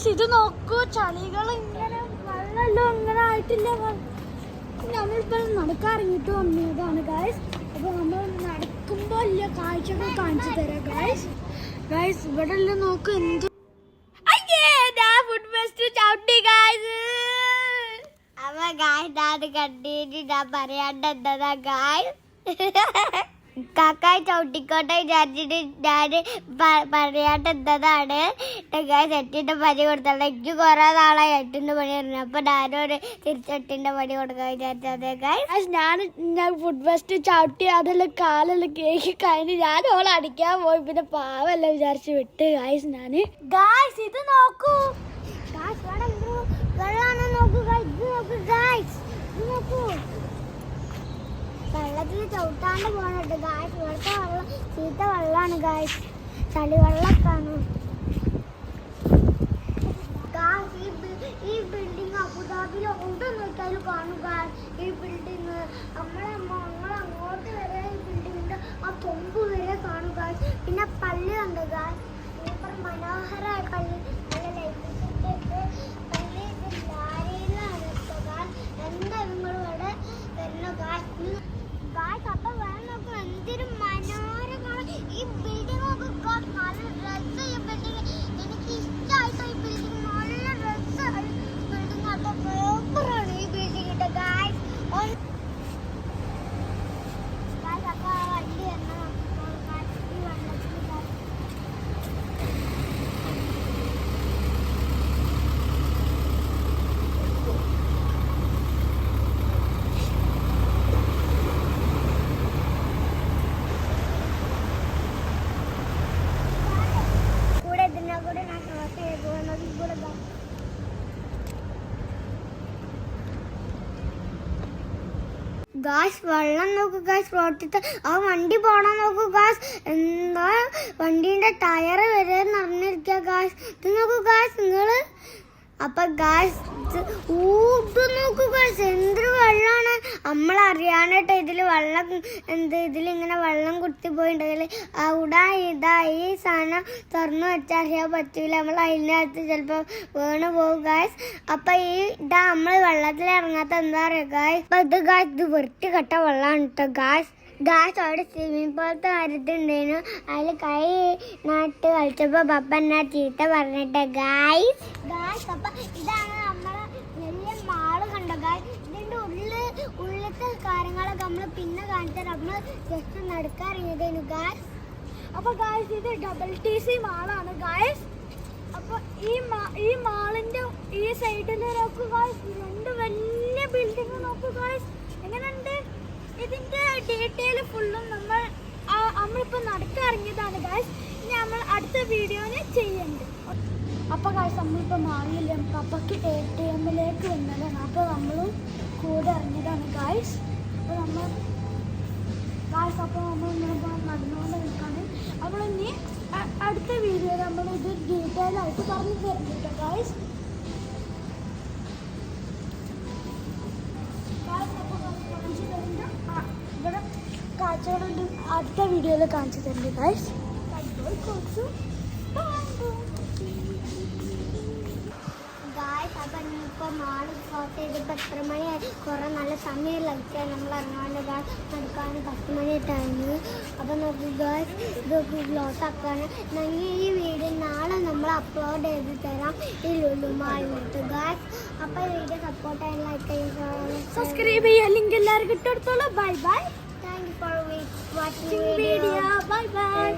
Guys ഇത് നോക്കൂ ചളികൾ ഇങ്ങനെ വെള്ളമല്ലോ ഇങ്ങനെ ആയിട്ടില്ല. നമ്മളിപ്പോൾ നടക്കാറിങ്ങിട്ട് വന്നതാണ് ഗായ്സ് അപ്പോൾ നമ്മൾ നടക്കുമ്പോൾ ഇല്ല കാഴ്ചകൾ കാണിച്ചു തരാം ഗായ്സ് ഗായ്സ് ഇവിടെ എല്ലാം നോക്കൂ എന്ത് ഗായ്സ് അപ്പൊ ഗായ് ഞാൻ കണ്ടിട്ട് ഞാൻ പറയാണ്ട് എന്താ ഗായ് കാക്കായി ചവിട്ടിക്കോട്ടെ വിചാരിച്ചിട്ട് ഞാൻ പറയാണ്ട് എന്തതാണ് എട്ടിന്റെ പണി കൊടുത്തത് എനിക്ക് കുറേ നാളായി എട്ടിന്റെ പണി പറഞ്ഞു അപ്പോൾ ഞാനൊരു തിരിച്ചെട്ടിന്റെ പണി കൊടുക്കാൻ വിചാരിച്ചത് ഗായ് ഗായ്സ് ഞാൻ ഞാൻ ഫുഡ് ഫസ്റ്റ് ചവിട്ടി അതെല്ലാം കാലെല്ലാം കേക്ക് കഴിഞ്ഞ് ഞാൻ ഓളെ അടിക്കാൻ പോയി. പിന്നെ പാവല്ല വിചാരിച്ച് വിട്ട് ഗായ്സ് ഞാൻ ഗായ്സ് ഇത് നോക്കൂ. ഗായ്സ് ഇവിടെ എന്തോ വെള്ളമാണ് നോക്കൂ ഗായ്സ് ഇത് നോക്കൂ ഗായ്സ് ഇത് നോക്കൂ വെള്ളത്തിൽ ചവിട്ടാണ്ട് പോകണുണ്ട് ഗായ്സ് ഇവിടുത്തെ വെള്ളം ചീത്ത വെള്ളമാണ് ഗായ്സ് ചളി വെള്ളമൊക്കെയാണ് ഗായ്സ് ഈ ബി- ഈ ബിൽഡിംഗ് അബുദാബിയിൽ ഒന്നും നോക്കിയാലും കാണും ഗായ്സ് ഈ ബിൽഡിംഗ് നമ്മളെ നമ്മൾ അങ്ങോട്ട് വരെ ഈ ബിൽഡിങ്ങിന്റെ ആ കൊമ്പ് വരെ കാണും ഗായ്സ് പിന്നെ പള്ളി ഉണ്ട് ഗായ്സ് സൂപ്പർ മനോഹരമായ പള്ളി നല്ല ലൈറ്റ് പള്ളി ഇത് ധാരയിലാണ് ഇപ്പൊ ഗായ്സ് എന്തായാലും നിങ്ങൾ ഇവിടെ വരുന്ന ഗായ്സ് ഗായ്സ് അപ്പൊ വേറെ നോക്കൂ എന്തൊരു മനോഹരമാണ് ഈ ബിൽഡിംഗ് ഒക്കെ ഗായ്സ് നല്ല രസം ഈ ബിൽഡിംഗ് എനിക്ക് ഇഷ്ടമായിട്ടോ ഈ ബിൽഡിംഗ് നല്ല രസമാണ് ബിൽഡിംഗ് ആട്ടോ സൂപ്പറാണ് ഈ ബിൽഡിംഗ് കേട്ടോ ഗായ്സ് ഗായ്സ് അപ്പൊ ആ വണ്ടി എന്നാ ഈ വെള്ളത്തിൽ ഗായ്സ് കൂടെ ഇതിനെ കൂടെ ഞാൻ ക്രോസ് ചെയ്ത് പോകുന്നത് ഇവിടെ ദാ. ഗായ്സ് വെള്ളം നോക്കൂ ഗാസ് റോട്ടിട്ട് ആ വണ്ടി പോണം നോക്കൂ ഗാസ് എന്താ? വണ്ടിന്റെ ടയർ വരെ നിറഞ്ഞിരിക്കുക ഗാസ് ഇത് നോക്കൂ ഗാസ് നിങ്ങൾ അപ്പൊ ഗായ്സ് ഊത് നോക്കൂ വെള്ളമാണ് നമ്മൾ അറിയാനായിട്ട് ഇതിൽ വെള്ളം എന്ത് ഇതിലിങ്ങനെ വെള്ളം കുത്തി പോയിട്ടുണ്ടെങ്കിൽ അവിടെ ഇതാ ഈ സാധനം തുറന്നു വെച്ചാൽ അറിയാൻ പറ്റൂല. നമ്മൾ അതിനകത്ത് ചിലപ്പോൾ വീണ് പോകും ഗായ്സ് അപ്പൊ ഈ ഇതാ നമ്മൾ വെള്ളത്തിൽ ഇറങ്ങാത്ത എന്താ പറയുക ഗായ്സ് അപ്പൊ ഇത് ഗായ്സ് ഇത് വെട്ടി കെട്ട വെള്ളമാണ് കേട്ടോ ഗായ്സ് ഗായ്സ് അവിടെ സ്വിമ്മിംഗ് പൂളത്തെ കാര്യത്തുണ്ടായിരുന്നു അതിൽ കൈ നട്ട് കളിച്ചപ്പോ പപ്പ എന്നാ ചീത്ത പറഞ്ഞിട്ട് ഗായ്സ് ഗായ്സ് പപ്പ ഇതാണ് നമ്മളെ വലിയ മാൾ കണ്ട? ഗായ്സ് ഇതിന്റെ ഉള്ളിൽ ഉള്ളിലത്തെ കാര്യങ്ങളൊക്കെ നമ്മൾ പിന്നെ കാണിച്ചാൽ നമ്മൾ ജസ്റ്റ് നടക്കാറിയതേനു ഗായ്സ് അപ്പൊ ഗായ്സ് ഇത് ഡബിൾ ടി സി മാളാണ് ഗായ്സ് അപ്പൊ ഈ മാ- ഈ മാളിന്റെ ഈ സൈഡിൽ നോക്കുക രണ്ട് വലിയ ബിൽഡിംഗ് നോക്കുക ഗായ്സ് ഡീറ്റെയിൽ ഫുള്ളും നമ്മൾ നമ്മളിപ്പോൾ നമ്മളിപ്പോ നടക്കിറങ്ങിയതാണ് ഗായ്സ് ഇനി നമ്മൾ അടുത്ത വീഡിയോന് ചെയ്യുന്നുണ്ട് അപ്പൊ ഗായ്സ് നമ്മളിപ്പോ മാറിയില്ല? നമുക്ക് അപ്പക്ക് എ ടി എമ്മിലേക്ക് വന്നതാണ്. അപ്പൊ നമ്മളും കൂടെ അറിഞ്ഞതാണ് ഗായ്സ് അപ്പൊ നമ്മൾ ഗായ്സ് അപ്പോൾ നമ്മൾ ഇങ്ങനെ നടന്നുകൊണ്ട് നിൽക്കാണ്. അപ്പോൾ ഇനി അടുത്ത വീഡിയോ നമ്മൾ ഇത് ഡീറ്റെയിൽ ആയിട്ട് പറഞ്ഞു തരുന്നുണ്ട് ഗായ്സ് അടുത്ത വീഡിയോയിൽ കാണിച്ചു തരുന്നത് ഗൈസ് അപ്പൊ എത്ര മണിയായി? കുറെ നല്ല സമയം ലഭിച്ചാൽ നമ്മൾ ഇറങ്ങാണ്ട് ഗാസ് നടക്കാൻ പത്ത് മണി ടൈമ് അപ്പൊ നോക്കൂ ഗാസ് ഇതൊക്കെ ബ്ലോസ് ആക്കാണ്. ഞങ്ങൾ ഈ വീഡിയോ നാളെ നമ്മൾ അപ്ലോഡ് ചെയ്ത് തരാം. ഈ ലുലുമായിട്ട് ഗാസ് അപ്പൊ ഈ വീഡിയോ സപ്പോർട്ട് ചെയ്യാൻ ലൈക്ക് സബ്സ്ക്രൈബ് ചെയ്യുക ലിങ്ക് എല്ലാവർക്കും ഇട്ടെടുത്തോളൂ bye bye thank you for watching video video bye bye